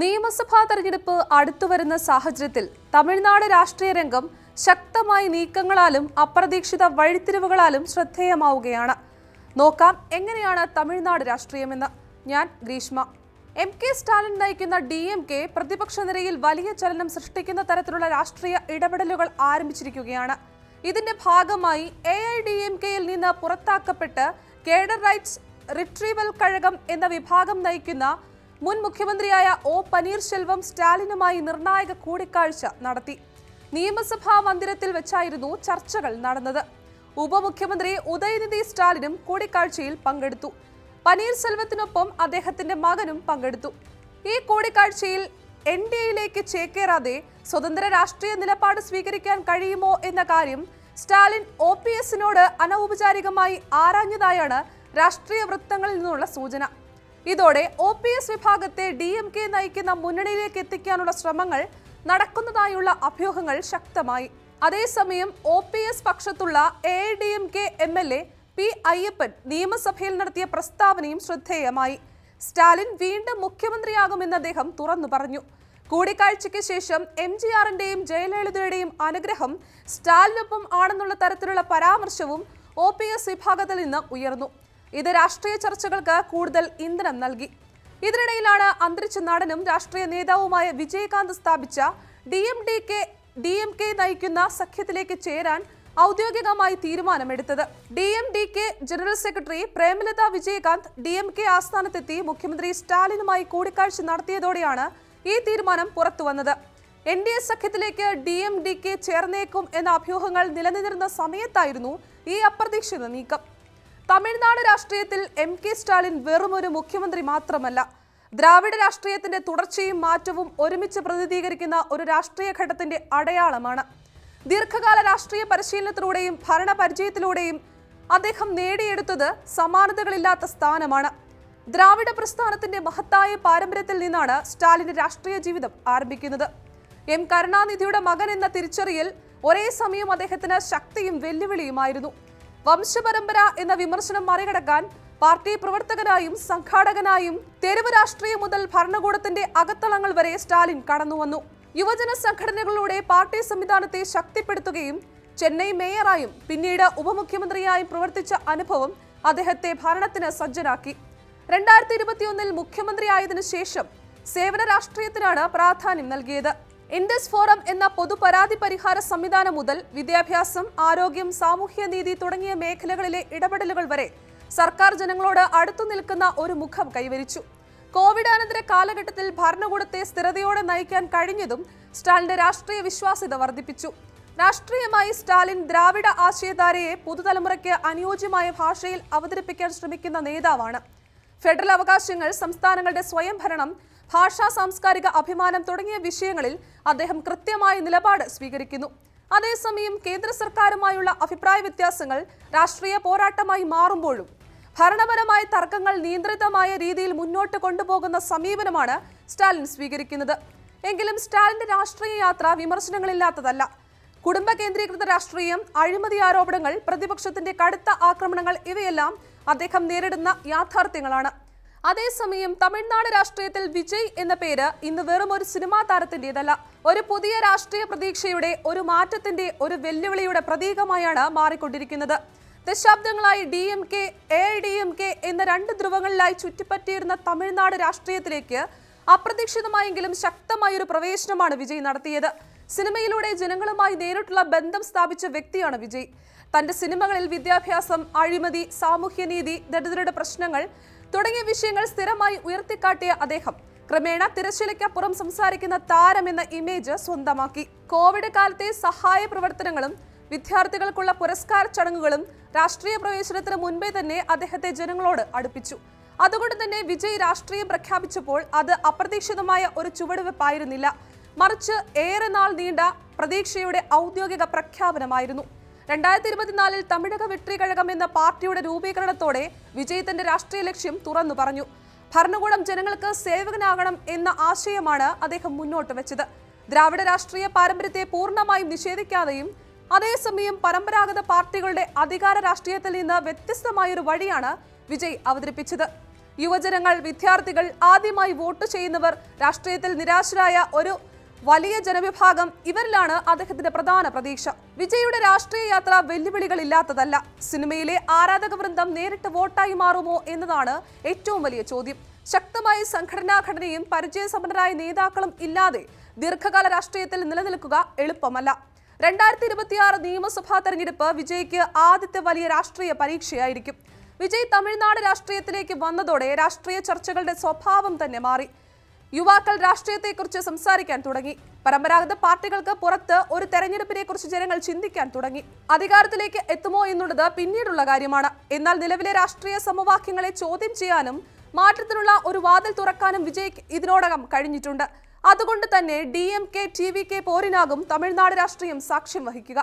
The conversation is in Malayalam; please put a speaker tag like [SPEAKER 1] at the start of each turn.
[SPEAKER 1] നിയമസഭാ തെരഞ്ഞെടുപ്പ് അടുത്തുവരുന്ന സാഹചര്യത്തിൽ തമിഴ്നാട് രാഷ്ട്രീയ രംഗം ശക്തമായ നീക്കങ്ങളാലും അപ്രതീക്ഷിത വഴിത്തിരിവുകളാലും ശ്രദ്ധേയമാവുകയാണ്. നോക്കാം എങ്ങനെയാണ് തമിഴ്നാട് രാഷ്ട്രീയമെന്ന്. ഞാൻ ഗ്രീഷ്മ. എം കെ സ്റ്റാലിൻ നയിക്കുന്ന ഡി എം കെ പ്രതിപക്ഷ നിരയിൽ വലിയ ചലനം സൃഷ്ടിക്കുന്ന തരത്തിലുള്ള രാഷ്ട്രീയ ഇടപെടലുകൾ ആരംഭിച്ചിരിക്കുകയാണ്. ഇതിന്റെ ഭാഗമായി എ ഐ ഡി എം കെയിൽ നിന്ന് പുറത്താക്കപ്പെട്ട് കേഡർ റൈറ്റ്സ് റിട്രീവൽ കഴകം എന്ന വിഭാഗം നയിക്കുന്ന മുൻ മുഖ്യമന്ത്രിയായ ഒ പനീർശെൽവം സ്റ്റാലിനുമായി നിർണായക കൂടിക്കാഴ്ച നടത്തി. നിയമസഭാ മന്ദിരത്തിൽ വെച്ചായിരുന്നു ചർച്ചകൾ നടന്നത്. ഉപമുഖ്യമന്ത്രി ഉദയനിധി സ്റ്റാലിനും കൂടിക്കാഴ്ചയിൽ പങ്കെടുത്തു. പനീർശെൽവത്തിനൊപ്പം അദ്ദേഹത്തിന്റെ മകനും പങ്കെടുത്തു. ഈ കൂടിക്കാഴ്ചയിൽ എൻ ഡി എയിലേക്ക് ചേക്കേറാതെ സ്വതന്ത്ര രാഷ്ട്രീയ നിലപാട് സ്വീകരിക്കാൻ കഴിയുമോ എന്ന കാര്യം സ്റ്റാലിൻ ഒ പി എസിനോട് അനൗപചാരികമായി ആരാഞ്ഞതായാണ് രാഷ്ട്രീയ വൃത്തങ്ങളിൽ നിന്നുള്ള സൂചന. ഇതോടെ ഒ പി എസ് വിഭാഗത്തെ ഡി എം കെ നയിക്കുന്ന മുന്നണിയിലേക്ക് എത്തിക്കാനുള്ള ശ്രമങ്ങൾ നടക്കുന്നതായുള്ള അഭ്യൂഹങ്ങൾ ശക്തമായി. അതേസമയം O P S പക്ഷത്തുള്ള A D M K M L A P Ayyappan നിയമസഭയിൽ നടത്തിയ പ്രസ്താവനയും ശ്രദ്ധേയമായി. സ്റ്റാലിൻ വീണ്ടും മുഖ്യമന്ത്രിയാകുമെന്ന് അദ്ദേഹം തുറന്നു പറഞ്ഞു. കൂടിക്കാഴ്ചയ്ക്ക് ശേഷം എം ജി ആറിന്റെയും ജയലളിതയുടെയും അനുഗ്രഹം സ്റ്റാലിനൊപ്പം ആണെന്നുള്ള തരത്തിലുള്ള പരാമർശവും ഒ പി എസ് വിഭാഗത്തിൽ നിന്ന് ഉയർന്നു. ഇത് രാഷ്ട്രീയ ചർച്ചകൾക്ക് കൂടുതൽ ഇന്ധനം നൽകി. ഇതിനിടയിലാണ് അന്തരിച്ച നടനും രാഷ്ട്രീയ നേതാവുമായ വിജയകാന്ത് സ്ഥാപിച്ച D M D K D M K നയിക്കുന്ന സഖ്യത്തിലേക്ക് ചേരാൻ ഔദ്യോഗികമായി തീരുമാനമെടുത്തത്. D M D K general secretary Premalatha Vijayakanth D M K ആസ്ഥാനത്തെത്തി മുഖ്യമന്ത്രി സ്റ്റാലിനുമായി കൂടിക്കാഴ്ച നടത്തിയതോടെയാണ് ഈ തീരുമാനം പുറത്തുവന്നത്. എൻ ഡി എ സഖ്യത്തിലേക്ക് ഡി എം ഡി കെ ചേർന്നേക്കും എന്ന അഭ്യൂഹങ്ങൾ നിലനിന്നിരുന്ന സമയത്തായിരുന്നു ഈ അപ്രതീക്ഷിത നീക്കം. തമിഴ്നാട് രാഷ്ട്രീയത്തിൽ എം കെ സ്റ്റാലിൻ വെറുമൊരു മുഖ്യമന്ത്രി മാത്രമല്ല. ദ്രാവിഡ രാഷ്ട്രീയത്തിന്റെ തുടർച്ചയും മാറ്റവും ഒരുമിച്ച് പ്രതിനിധീകരിക്കുന്ന ഒരു രാഷ്ട്രീയ ഘട്ടത്തിന്റെ അടയാളമാണ്. ദീർഘകാല രാഷ്ട്രീയ പരിശീലനത്തിലൂടെയും ഭരണപരിചയത്തിലൂടെയും അദ്ദേഹം നേടിയെടുത്തത് സമാനതകളില്ലാത്ത സ്ഥാനമാണ്. ദ്രാവിഡ പ്രസ്ഥാനത്തിന്റെ മഹത്തായ പാരമ്പര്യത്തിൽ നിന്നാണ് സ്റ്റാലിന്റെ രാഷ്ട്രീയ ജീവിതം ആരംഭിക്കുന്നത്. എം കരുണാനിധിയുടെ മകൻ എന്ന തിരിച്ചറിയൽ ഒരേ സമയം അദ്ദേഹത്തിന് ശക്തിയും വെല്ലുവിളിയുമായിരുന്നു. വംശപരമ്പര എന്ന വിമർശനം മറികടക്കാൻ പാർട്ടി പ്രവർത്തകനായും സംഘാടകനായും തെരുവ് രാഷ്ട്രീയം മുതൽ ഭരണകൂടത്തിന്റെ അകത്തളങ്ങൾ വരെ സ്റ്റാലിൻ കടന്നുവന്നു. യുവജന സംഘടനകളിലൂടെ പാർട്ടി സംവിധാനത്തെ ശക്തിപ്പെടുത്തുകയും ചെന്നൈ മേയറായും പിന്നീട് ഉപമുഖ്യമന്ത്രിയായും പ്രവർത്തിച്ച അനുഭവം അദ്ദേഹത്തെ ഭരണത്തിന് സജ്ജനാക്കി. രണ്ടായിരത്തി ഇരുപത്തിയൊന്നിൽ മുഖ്യമന്ത്രിയായതിനു ശേഷം സേവന രാഷ്ട്രീയത്തിനാണ് പ്രാധാന്യം നൽകിയത്. ഇൻഡസ് ഫോറം എന്ന പൊതുപരാതി പരിഹാര സംവിധാനം മുതൽ വിദ്യാഭ്യാസം ആരോഗ്യം സാമൂഹ്യനീതി തുടങ്ങിയ മേഖലകളിലെ ഇടപെടലുകൾ വരെ സർക്കാർ ജനങ്ങളോട് അടുത്തു നിൽക്കുന്ന ഒരു മുഖം കൈവരിച്ചു കോവിഡാനന്തര കാലഘട്ടത്തിൽ ഭരണകൂടത്തെ സ്ഥിരതയോടെ നയിക്കാൻ കഴിഞ്ഞതും സ്റ്റാലിന്റെ രാഷ്ട്രീയ വിശ്വാസ്യത വർദ്ധിപ്പിച്ചു. രാഷ്ട്രീയമായി സ്റ്റാലിൻ ദ്രാവിഡ ആശയധാരയെ പുതുതലമുറയ്ക്ക് അനുയോജ്യമായ ഭാഷയിൽ അവതരിപ്പിക്കാൻ ശ്രമിക്കുന്ന നേതാവാണ്. ഫെഡറൽ അവകാശങ്ങൾ സംസ്ഥാനങ്ങളുടെ സ്വയംഭരണം ഭാഷാ സാംസ്കാരിക അഭിമാനം തുടങ്ങിയ വിഷയങ്ങളിൽ അദ്ദേഹം കൃത്യമായ നിലപാട് സ്വീകരിക്കുന്നു. അതേസമയം കേന്ദ്ര സർക്കാരുമായുള്ള അഭിപ്രായ വ്യത്യാസങ്ങൾ രാഷ്ട്രീയ പോരാട്ടമായി മാറുമ്പോഴും ഭരണപരമായ തർക്കങ്ങൾ നിയന്ത്രിതമായ രീതിയിൽ മുന്നോട്ട് കൊണ്ടുപോകുന്ന സമീപനമാണ് സ്റ്റാലിൻ സ്വീകരിക്കുന്നത്. എങ്കിലും സ്റ്റാലിന്റെ രാഷ്ട്രീയ യാത്ര വിമർശനങ്ങളില്ലാത്തതല്ല. കുടുംബ കേന്ദ്രീകൃത രാഷ്ട്രീയം അഴിമതി ആരോപണങ്ങൾ പ്രതിപക്ഷത്തിന്റെ കടുത്ത ആക്രമണങ്ങൾ ഇവയെല്ലാം അദ്ദേഹം നേരിടുന്ന യാഥാർത്ഥ്യങ്ങളാണ്. അതേസമയം തമിഴ്നാട് രാഷ്ട്രീയത്തിൽ വിജയ് എന്ന പേര് ഇന്ന് വെറും ഒരു സിനിമാ താരത്തിന്റേതല്ല ഒരു പുതിയ രാഷ്ട്രീയ പ്രതീക്ഷയുടെ ഒരു മാറ്റത്തിന്റെ ഒരു വെല്ലുവിളിയുടെ പ്രതീകമായാണ് മാറിക്കൊണ്ടിരിക്കുന്നത്. ദശാബ്ദങ്ങളായി D M K A D M K എന്ന രണ്ട് ധ്രുവങ്ങളിലായി ചുറ്റിപ്പറ്റിയിരുന്ന തമിഴ്നാട് രാഷ്ട്രീയത്തിലേക്ക് അപ്രതീക്ഷിതമായെങ്കിലും ശക്തമായ ഒരു പ്രവേശനമാണ് വിജയ് നടത്തിയത്. സിനിമയിലൂടെ ജനങ്ങളുമായി നേരിട്ടുള്ള ബന്ധം സ്ഥാപിച്ച വ്യക്തിയാണ് വിജയ്. തന്റെ സിനിമകളിൽ വിദ്യാഭ്യാസം അഴിമതി സാമൂഹ്യനീതി ദരിദ്രരുടെ പ്രശ്നങ്ങൾ തുടങ്ങിയ വിഷയങ്ങൾ സ്ഥിരമായി ഉയർത്തിക്കാട്ടിയ അദ്ദേഹം ക്രമേണ തിരശ്ശീലയ്ക്കപ്പുറം സംസാരിക്കുന്ന താരം എന്ന ഇമേജ് സ്വന്തമാക്കി. കോവിഡ് കാലത്തെ സഹായ പ്രവർത്തനങ്ങളും വിദ്യാർത്ഥികൾക്കുള്ള പുരസ്കാര ചടങ്ങുകളും രാഷ്ട്രീയ പ്രവേശനത്തിന് മുൻപേ തന്നെ അദ്ദേഹത്തെ ജനങ്ങളോട് അടുപ്പിച്ചു. അതുകൊണ്ട് തന്നെ വിജയ് രാഷ്ട്രീയം പ്രഖ്യാപിച്ചപ്പോൾ അത് അപ്രതീക്ഷിതമായ ഒരു ചുവടുവെപ്പായിരുന്നില്ല. മറിച്ച് ഏറെ നാൾ നീണ്ട പ്രതീക്ഷയുടെ ഔദ്യോഗിക പ്രഖ്യാപനമായിരുന്നു. രണ്ടായിരത്തി ഇരുപത്തിനാലിൽ തമിഴക വെട്രി കഴകം എന്ന പാർട്ടിയുടെ രൂപീകരണത്തോടെ വിജയത്തിന്റെ രാഷ്ട്രീയ ലക്ഷ്യം തുറന്നു പറഞ്ഞു. ഭരണകൂടം ജനങ്ങൾക്ക് സേവകനാകണം എന്ന ആശയമാണ് അദ്ദേഹം മുന്നോട്ട് വെച്ചത്. ദ്രാവിഡ രാഷ്ട്രീയ പാരമ്പര്യത്തെ പൂർണമായും നിഷേധിക്കാതെയും അതേസമയം പരമ്പരാഗത പാർട്ടികളുടെ അധികാര രാഷ്ട്രീയത്തിൽ നിന്ന് വ്യത്യസ്തമായൊരു വഴിയാണ് വിജയ് അവതരിപ്പിച്ചത്. യുവജനങ്ങൾ വിദ്യാർത്ഥികൾ ആദ്യമായി വോട്ട് ചെയ്യുന്നവർ രാഷ്ട്രീയത്തിൽ നിരാശരായ ഒരു വലിയ ജനവിഭാഗം ഇവരിലാണ് അദ്ദേഹത്തിന്റെ പ്രധാന പ്രതീക്ഷ. വിജയുടെ രാഷ്ട്രീയ യാത്ര വെല്ലുവിളികളില്ലാത്തതല്ല. സിനിമയിലെ ആരാധക വൃന്ദം നേരിട്ട് വോട്ടായി മാറുമോ എന്നതാണ് ഏറ്റവും വലിയ ചോദ്യം. ശക്തമായ സംഘടനാഘടനയും പരിചയസമ്പന്നരായ നേതാക്കളും ഇല്ലാതെ ദീർഘകാല രാഷ്ട്രീയത്തിൽ നിലനിൽക്കുക എളുപ്പമല്ല. രണ്ടായിരത്തി ഇരുപത്തിയാറ് നിയമസഭാ തെരഞ്ഞെടുപ്പ് വിജയ്ക്ക് ആദ്യത്തെ വലിയ രാഷ്ട്രീയ പരീക്ഷയായിരിക്കും. വിജയ് തമിഴ്നാട് രാഷ്ട്രീയത്തിലേക്ക് വന്നതോടെ രാഷ്ട്രീയ ചർച്ചകളുടെ സ്വഭാവം തന്നെ മാറി. യുവാക്കൾ രാഷ്ട്രീയത്തെക്കുറിച്ച് സംസാരിക്കാൻ തുടങ്ങി. പരമ്പരാഗത പാർട്ടികൾക്ക് പുറത്ത് ഒരു തെരഞ്ഞെടുപ്പിനെ കുറിച്ച് ജനങ്ങൾ ചിന്തിക്കാൻ തുടങ്ങി. അധികാരത്തിലേക്ക് എത്തുമോ എന്നുള്ളത് പിന്നീടുള്ള കാര്യമാണ്. എന്നാൽ നിലവിലെ രാഷ്ട്രീയ സമവാക്യങ്ങളെ ചോദ്യം ചെയ്യാനും മാറ്റത്തിനുള്ള ഒരു വാതിൽ തുറക്കാനും വിജയ്ക്ക് ഇതിനോടകം കഴിഞ്ഞിട്ടുണ്ട്. അതുകൊണ്ട് തന്നെ D M K T V K പോരിനാകും Tamil Nadu രാഷ്ട്രീയം സാക്ഷ്യം വഹിക്കുക.